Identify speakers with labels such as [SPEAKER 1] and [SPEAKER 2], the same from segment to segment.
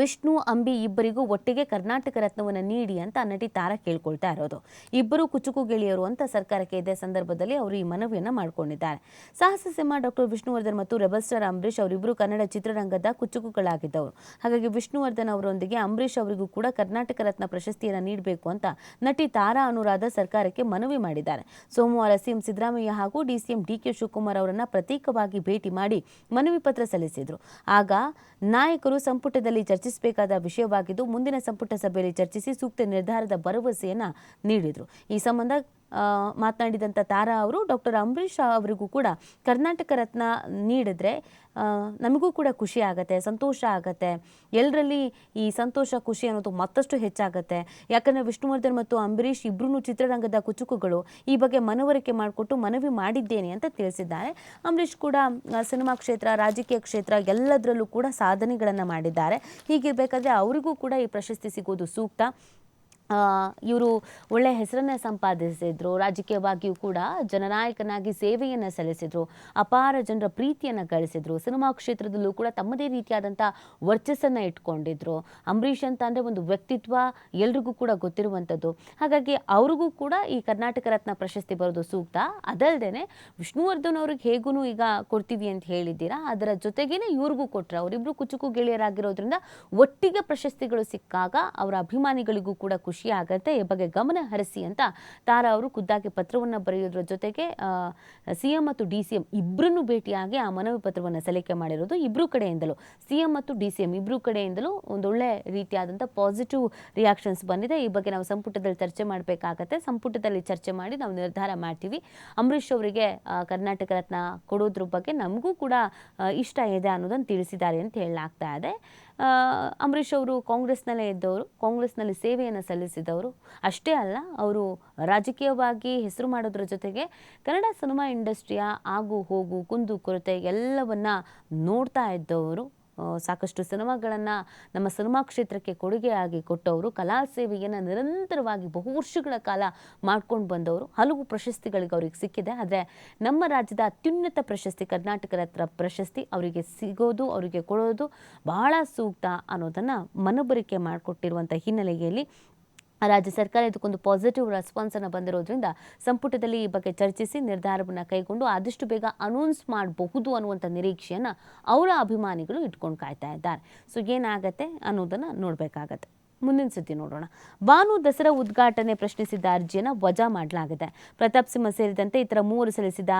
[SPEAKER 1] ವಿಷ್ಣು, ಅಂಬಿ ಇಬ್ಬರಿಗೂ ಒಟ್ಟಿಗೆ ಕರ್ನಾಟಕ ರತ್ನವನ್ನು ನೀಡಿ ಅಂತ ನಟಿ ತಾರಾ ಕೇಳ್ಕೊಳ್ತಾ ಇರೋದು. ಇಬ್ಬರು ಕುಚುಕು ಗೆಳೆಯರು ಅಂತ ಸರ್ಕಾರಕ್ಕೆ ಇದೇ ಸಂದರ್ಭದಲ್ಲಿ ಅವರು ಈ ಮನವಿಯನ್ನು ಮಾಡಿಕೊಂಡಿದ್ದಾರೆ. ಸಾಹಸ ಸಿಂಹ ಡಾಕ್ಟರ್ ವಿಷ್ಣುವರ್ಧನ್ ಮತ್ತು ರೆಬಲ್ ಸ್ಟಾರ್ ಅಂಬರೀಷ್ ಅವರಿಬ್ಬರು ಕನ್ನಡ ಚಿತ್ರರಂಗದ ಕುಚುಕುಗಳಾಗಿದ್ದವರು. ಹಾಗಾಗಿ ವಿಷ್ಣುವರ್ಧನ್ ಅವರೊಂದಿಗೆ ಅಂಬರೀಷ್ ಅವರಿಗೂ ಕೂಡ ಕರ್ನಾಟಕ ರತ್ನ ಪ್ರಶಸ್ತಿಯನ್ನು ನೀಡಬೇಕು ಅಂತ ನಟಿ ತಾರಾ ಅನುರಾಧ ಸರ್ಕಾರಕ್ಕೆ ಮನವಿ ಮಾಡಿದ್ದಾರೆ. ಸೋಮವಾರ ಸಿಎಂ ಸಿದ್ದರಾಮಯ್ಯ ಹಾಗೂ ಡಿಸಿಎಂ ಡಿಕೆ ಶಿವಕುಮಾರ್ ಅವರನ್ನು ಪ್ರತ್ಯೇಕವಾಗಿ ಭೇಟಿ ಮಾಡಿ ಮನವಿ ಪತ್ರ ಸಲ್ಲಿಸಿದರು. ಆಗ ನಾಯಕರು ಸಂಪುಟದಲ್ಲಿ ಚರ್ಚಿಸಬೇಕಾದ ವಿಷಯವಾಗಿದ್ದು ಮುಂದಿನ ಸಂಪುಟ ಸಭೆಯಲ್ಲಿ ಚರ್ಚಿಸಿ ಸೂಕ್ತ ನಿರ್ಧಾರದ ಭರವಸೆಯನ್ನ ನೀಡಿದರು. ಈ ಸಂಬಂಧ ಮಾತನಾಡಿದಂಥ ತಾರಾ ಅವರು, ಡಾಕ್ಟರ್ ಅಂಬರೀಷ್ ಅವರಿಗೂ ಕೂಡ ಕರ್ನಾಟಕ ರತ್ನ ನೀಡಿದ್ರೆ ನಮಗೂ ಕೂಡ ಖುಷಿ ಆಗುತ್ತೆ, ಸಂತೋಷ ಆಗತ್ತೆ. ಎಲ್ಲರಲ್ಲಿ ಈ ಸಂತೋಷ, ಖುಷಿ ಅನ್ನೋದು ಮತ್ತಷ್ಟು ಹೆಚ್ಚಾಗುತ್ತೆ. ಯಾಕಂದರೆ ವಿಷ್ಣುವರ್ಧನ್ ಮತ್ತು ಅಂಬರೀಷ್ ಇಬ್ಬರೂ ಚಿತ್ರರಂಗದ ಕುಚುಕುಗಳು. ಈ ಬಗ್ಗೆ ಮನವರಿಕೆ ಮಾಡಿಕೊಟ್ಟು ಮನವಿ ಮಾಡಿದ್ದೇನೆ ಅಂತ ತಿಳಿಸಿದ್ದಾರೆ. ಅಂಬರೀಷ್ ಕೂಡ ಸಿನಿಮಾ ಕ್ಷೇತ್ರ, ರಾಜಕೀಯ ಕ್ಷೇತ್ರ ಎಲ್ಲದರಲ್ಲೂ ಕೂಡ ಸಾಧನೆಗಳನ್ನು ಮಾಡಿದ್ದಾರೆ. ಹೀಗಿರಬೇಕಾದ್ರೆ ಅವರಿಗೂ ಕೂಡ ಈ ಪ್ರಶಸ್ತಿ ಸಿಗೋದು ಸೂಕ್ತ. ಇವರು ಒಳ್ಳೆಯ ಹೆಸರನ್ನು ಸಂಪಾದಿಸಿದ್ರು, ರಾಜಕೀಯವಾಗಿಯೂ ಕೂಡ ಜನನಾಯಕನಾಗಿ ಸೇವೆಯನ್ನು ಸಲ್ಲಿಸಿದ್ರು, ಅಪಾರ ಜನರ ಪ್ರೀತಿಯನ್ನು ಗಳಿಸಿದ್ರು, ಸಿನಿಮಾ ಕ್ಷೇತ್ರದಲ್ಲೂ ಕೂಡ ತಮ್ಮದೇ ರೀತಿಯಾದಂಥ ವರ್ಚಸ್ಸನ್ನು ಇಟ್ಕೊಂಡಿದ್ರು. ಅಂಬರೀಷ್ ಅಂತ ಅಂದರೆ ಒಂದು ವ್ಯಕ್ತಿತ್ವ ಎಲ್ರಿಗೂ ಕೂಡ ಗೊತ್ತಿರುವಂಥದ್ದು ಹಾಗಾಗಿ ಅವ್ರಿಗೂ ಕೂಡ ಈ ಕರ್ನಾಟಕ ರತ್ನ ಪ್ರಶಸ್ತಿ ಬರೋದು ಸೂಕ್ತ. ಅದಲ್ಲದೆ ವಿಷ್ಣುವರ್ಧನ್ ಅವ್ರಿಗೆ ಹೇಗೂ ಈಗ ಕೊಡ್ತೀವಿ ಅಂತ ಹೇಳಿದ್ದೀರಾ, ಅದರ ಜೊತೆಗೇನೆ ಇವ್ರಿಗೂ ಕೊಟ್ಟರು ಅವರಿಬ್ಬರು ಕುಚುಕು ಗೆಳೆಯರಾಗಿರೋದ್ರಿಂದ ಒಟ್ಟಿಗೆ ಪ್ರಶಸ್ತಿಗಳು ಸಿಕ್ಕಾಗ ಅವರ ಅಭಿಮಾನಿಗಳಿಗೂ ಕೂಡ ಖುಷಿ ಆಗತ್ತೆ ಈ ಬಗ್ಗೆ ಗಮನ ಹರಿಸಿ ಅಂತ ತಾರಾ ಅವರು ಖುದ್ದಾಗಿ ಪತ್ರವನ್ನು ಬರೆಯೋದ್ರ ಜೊತೆಗೆ ಸಿಎಂ ಮತ್ತು ಡಿ ಸಿ ಎಂ ಇಬ್ಬರನ್ನು ಭೇಟಿಯಾಗಿ ಆ ಮನವಿ ಪತ್ರವನ್ನು ಸಲ್ಲಿಕೆ ಮಾಡಿರೋದು ಇಬ್ಬರು ಕಡೆಯಿಂದಲೂ. ಸಿಎಂ ಮತ್ತು ಡಿ ಸಿ ಎಂ ಇಬ್ಬರು ಕಡೆಯಿಂದಲೂ ಒಂದೊಳ್ಳೆ ರೀತಿಯಾದಂಥ ಪಾಸಿಟಿವ್ ರಿಯಾಕ್ಷನ್ಸ್ ಬಂದಿದೆ. ಈ ಬಗ್ಗೆ ನಾವು ಸಂಪುಟದಲ್ಲಿ ಚರ್ಚೆ ಮಾಡಬೇಕಾಗತ್ತೆ. ಸಂಪುಟದಲ್ಲಿ ಚರ್ಚೆ ಮಾಡಿ ನಾವು ನಿರ್ಧಾರ ಮಾಡ್ತೀವಿ. ಅಂಬರೀಷ್ ಅವರಿಗೆ ಕರ್ನಾಟಕ ರತ್ನ ಕೊಡೋದ್ರ ಬಗ್ಗೆ ನಮಗೂ ಕೂಡ ಇಷ್ಟ ಇದೆ ಅನ್ನೋದನ್ನು ತಿಳಿಸಿದ್ದಾರೆ ಅಂತ ಹೇಳಲಾಗ್ತಾ ಇದೆ. ಅಂಬರೀಷ್ ಅವರು ಕಾಂಗ್ರೆಸ್ನಲ್ಲೇ ಇದ್ದವರು, ಕಾಂಗ್ರೆಸ್ನಲ್ಲಿ ಸೇವೆಯನ್ನು ಸಲ್ಲಿಸಿದವರು. ಅಷ್ಟೇ ಅಲ್ಲ, ಅವರು ರಾಜಕೀಯವಾಗಿ ಹೆಸರು ಮಾಡೋದ್ರ ಜೊತೆಗೆ ಕನ್ನಡ ಸಿನಿಮಾ ಇಂಡಸ್ಟ್ರಿಯ ಆಗು ಹೋಗು ಕುಂದು ಕೊರತೆ ಎಲ್ಲವನ್ನ ನೋಡ್ತಾ ಇದ್ದವರು. ಸಾಕಷ್ಟು ಸಿನಿಮಾಗಳನ್ನು ನಮ್ಮ ಸಿನಿಮಾ ಕ್ಷೇತ್ರಕ್ಕೆ ಕೊಡುಗೆಯಾಗಿ ಕೊಟ್ಟವರು, ಕಲಾ ಸೇವೆಯನ್ನು ನಿರಂತರವಾಗಿ ಬಹು ವರ್ಷಗಳ ಕಾಲ ಮಾಡ್ಕೊಂಡು ಬಂದವರು, ಹಲವು ಪ್ರಶಸ್ತಿಗಳಿಗೆ ಅವ್ರಿಗೆ ಸಿಕ್ಕಿದೆ. ಆದರೆ ನಮ್ಮ ರಾಜ್ಯದ ಅತ್ಯುನ್ನತ ಪ್ರಶಸ್ತಿ, ಕರ್ನಾಟಕ ರತ್ನ ಪ್ರಶಸ್ತಿ ಅವರಿಗೆ ಸಿಗೋದು, ಅವರಿಗೆ ಕೊಡೋದು ಬಹಳ ಸೂಕ್ತ ಅನ್ನೋದನ್ನು ಮನವರಿಕೆ ಮಾಡಿಕೊಟ್ಟಿರುವಂಥ ಹಿನ್ನೆಲೆಯಲ್ಲಿ ರಾಜ್ಯ ಸರ್ಕಾರ ಇದಕ್ಕೊಂದು ಪಾಸಿಟಿವ್ ರೆಸ್ಪಾನ್ಸನ್ನು ಬಂದಿರೋದ್ರಿಂದ ಸಂಪುಟದಲ್ಲಿ ಈ ಬಗ್ಗೆ ಚರ್ಚಿಸಿ ನಿರ್ಧಾರವನ್ನು ಕೈಗೊಂಡು ಆದಷ್ಟು ಬೇಗ ಅನೌನ್ಸ್ ಮಾಡಬಹುದು ಅನ್ನುವಂಥ ನಿರೀಕ್ಷೆಯನ್ನು ಅವರ ಅಭಿಮಾನಿಗಳು ಇಟ್ಕೊಂಡು ಕಾಯ್ತಾ ಇದ್ದಾರೆ. ಸೊ ಏನಾಗತ್ತೆ ಅನ್ನೋದನ್ನು ನೋಡಬೇಕಾಗತ್ತೆ. ಮುಂದಿನ ಸುದ್ದಿ ನೋಡೋಣ. ಬಾನು ದಸರಾ ಉದ್ಘಾಟನೆ ಪ್ರಶ್ನಿಸಿದ್ದ ಅರ್ಜಿಯನ್ನು ವಜಾ ಮಾಡಲಾಗಿದೆ. ಪ್ರತಾಪ್ ಸಿಂಹ ಸೇರಿದಂತೆ ಇತರ ಮೂವರು ಸಲ್ಲಿಸಿದ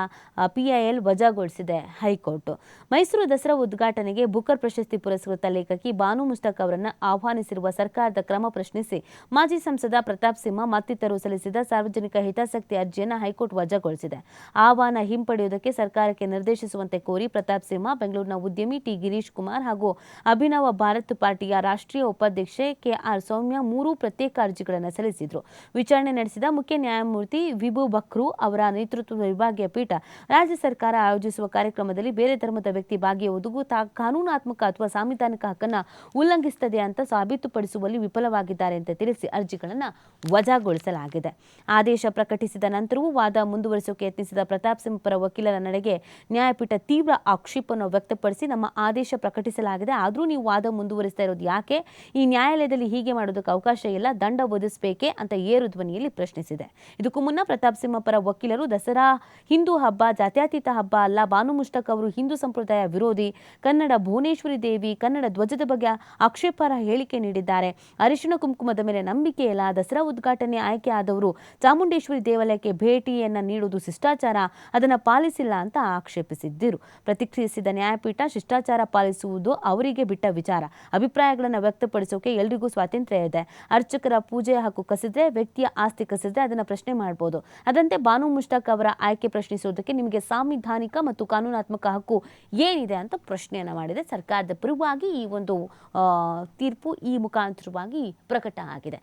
[SPEAKER 1] ಪಿಐಎಲ್ ವಜಾಗೊಳಿಸಿದೆ ಹೈಕೋರ್ಟ್. ಮೈಸೂರು ದಸರಾ ಉದ್ಘಾಟನೆಗೆ ಬುಕರ್ ಪ್ರಶಸ್ತಿ ಪುರಸ್ಕೃತ ಲೇಖಕಿ ಬಾನು ಮುಸ್ತಕ್ ಅವರನ್ನು ಆಹ್ವಾನಿಸಿರುವ ಸರ್ಕಾರದ ಕ್ರಮ ಪ್ರಶ್ನಿಸಿ ಮಾಜಿ ಸಂಸದ ಪ್ರತಾಪ್ ಸಿಂಹ ಮತ್ತಿತರರು ಸಲ್ಲಿಸಿದ ಸಾರ್ವಜನಿಕ ಹಿತಾಸಕ್ತಿ ಅರ್ಜಿಯನ್ನು ಹೈಕೋರ್ಟ್ ವಜಾಗೊಳಿಸಿದೆ. ಆಹ್ವಾನ ಹಿಂಪಡೆಯುವುದಕ್ಕೆ ಸರ್ಕಾರಕ್ಕೆ ನಿರ್ದೇಶಿಸುವಂತೆ ಕೋರಿ ಪ್ರತಾಪ್ ಸಿಂಹ ಬೆಂಗಳೂರಿನ ಉದ್ಯಮಿ ಟಿ ಗಿರೀಶ್ ಕುಮಾರ್ ಹಾಗೂ ಅಭಿನವ ಭಾರತ್ ಪಾರ್ಟಿಯ ರಾಷ್ಟ್ರೀಯ ಉಪಾಧ್ಯಕ್ಷೆ ಕೆ ಆರ್ ಸೌಮ್ಯ ಮೂರು ಪ್ರತ್ಯೇಕ ಅರ್ಜಿಗಳನ್ನು ಸಲ್ಲಿಸಿದ್ರು. ವಿಚಾರಣೆ ನಡೆಸಿದ ಮುಖ್ಯ ನ್ಯಾಯಮೂರ್ತಿ ವಿಭು ಬಕ್ರು ಅವರ ನೇತೃತ್ವದ ವಿಭಾಗೀಯ ಪೀಠ ರಾಜ್ಯ ಸರ್ಕಾರ ಆಯೋಜಿಸುವ ಕಾರ್ಯಕ್ರಮದಲ್ಲಿ ಬೇರೆ ಧರ್ಮದ ವ್ಯಕ್ತಿ ಭಾಗಿಯಾಗುವುದು ತಾ ಕಾನೂನಾತ್ಮಕ ಅಥವಾ ಸಾಂವಿಧಾನಿಕ ಹಕ್ಕನ್ನು ಉಲ್ಲಂಘಿಸುತ್ತದೆ ಅಂತ ಸಾಬೀತುಪಡಿಸುವಲ್ಲಿ ವಿಫಲವಾಗಿದ್ದಾರೆ ಅಂತ ತಿಳಿಸಿ ಅರ್ಜಿಗಳನ್ನು ವಜಾಗೊಳಿಸಲಾಗಿದೆ. ಆದೇಶ ಪ್ರಕಟಿಸಿದ ನಂತರವೂ ವಾದ ಮುಂದುವರಿಸೋಕೆ ಯತ್ನಿಸಿದ ಪ್ರತಾಪ್ ಸಿಂಗ್ ಪರ ವಕೀಲರ ನಡೆಗೆ ನ್ಯಾಯಪೀಠ ತೀವ್ರ ಆಕ್ಷೇಪವನ್ನು ವ್ಯಕ್ತಪಡಿಸಿ ನಮ್ಮ ಆದೇಶ ಪ್ರಕಟಿಸಲಾಗಿದೆ. ಆದರೂ ನೀವು ವಾದ ಮುಂದುವರಿಸ್ತಾ ಇರೋದು ಯಾಕೆ? ಈ ನ್ಯಾಯಾಲಯದಲ್ಲಿ ಮಾಡೋದಕ್ಕೆ ಅವಕಾಶ ಇಲ್ಲ, ದಂಡ ಒದಿಸಬೇಕೆ ಅಂತ ಏರು ಧ್ವನಿಯಲ್ಲಿ ಪ್ರಶ್ನಿಸಿದೆ. ಇದಕ್ಕೂ ಮುನ್ನ ಪ್ರತಾಪ್ ಸಿಂಹ ಪರ ವಕೀಲರು ದಸರಾ, ಹಿಂದೂ ಹಬ್ಬ, ಜಾತ್ಯತೀತ ಹಬ್ಬ ಅಲ್ಲ ಬಾನು ಮುಷ್ಟಕ್ ಅವರು ಹಿಂದೂ ಸಂಪ್ರದಾಯ ವಿರೋಧಿ, ಕನ್ನಡ ಭುವನೇಶ್ವರಿ ದೇವಿ, ಕನ್ನಡ ಧ್ವಜದ ಬಗ್ಗೆ ಆಕ್ಷೇಪಾರ್ಹ ಹೇಳಿಕೆ ನೀಡಿದ್ದಾರೆ. ಅರಿಶಿಣ ಕುಂಕುಮದ ಮೇಲೆ ನಂಬಿಕೆ ಇಲ್ಲ, ದಸರಾ ಉದ್ಘಾಟನೆ ಆಯ್ಕೆ ಆದವರು ಚಾಮುಂಡೇಶ್ವರಿ ದೇವಾಲಯಕ್ಕೆ ಭೇಟಿಯನ್ನ ನೀಡುವುದು ಶಿಷ್ಟಾಚಾರ, ಅದನ್ನು ಪಾಲಿಸಿಲ್ಲ ಅಂತ ಆಕ್ಷೇಪಿಸಿದ್ದರು. ಪ್ರತಿಕ್ರಿಯಿಸಿದ ನ್ಯಾಯಪೀಠ ಶಿಷ್ಟಾಚಾರ ಪಾಲಿಸುವುದು ಅವರಿಗೆ ಬಿಟ್ಟ ವಿಚಾರ. ಅಭಿಪ್ರಾಯಗಳನ್ನು ವ್ಯಕ್ತಪಡಿಸೋಕೆ ಎಲ್ರಿಗೂ ಸ್ವಾತಂತ್ರ್ಯ ಇದೆ. ಅರ್ಚಕರ ಪೂಜೆ ಹಕ್ಕು ಕಸಿದ್ರೆ, ವ್ಯಕ್ತಿಯ ಆಸ್ತಿ ಕಸಿದ್ರೆ ಅದನ್ನ ಪ್ರಶ್ನೆ ಮಾಡಬಹುದು ಅದಂತೆ ಬಾನು ಮುಷ್ತಾಕ್ ಅವರ ಆಯ್ಕೆ ಪ್ರಶ್ನಿಸುವುದಕ್ಕೆ ನಿಮಗೆ ಸಾಂವಿಧಾನಿಕ ಮತ್ತು ಕಾನೂನಾತ್ಮಕ ಹಕ್ಕು ಏನಿದೆ ಅಂತ ಪ್ರಶ್ನೆಯನ್ನ ಮಾಡಿದೆ. ಸರ್ಕಾರದ ಪರವಾಗಿ ಈ ಒಂದು ತೀರ್ಪು ಈ ಮುಖಾಂತರವಾಗಿ ಪ್ರಕಟ ಆಗಿದೆ.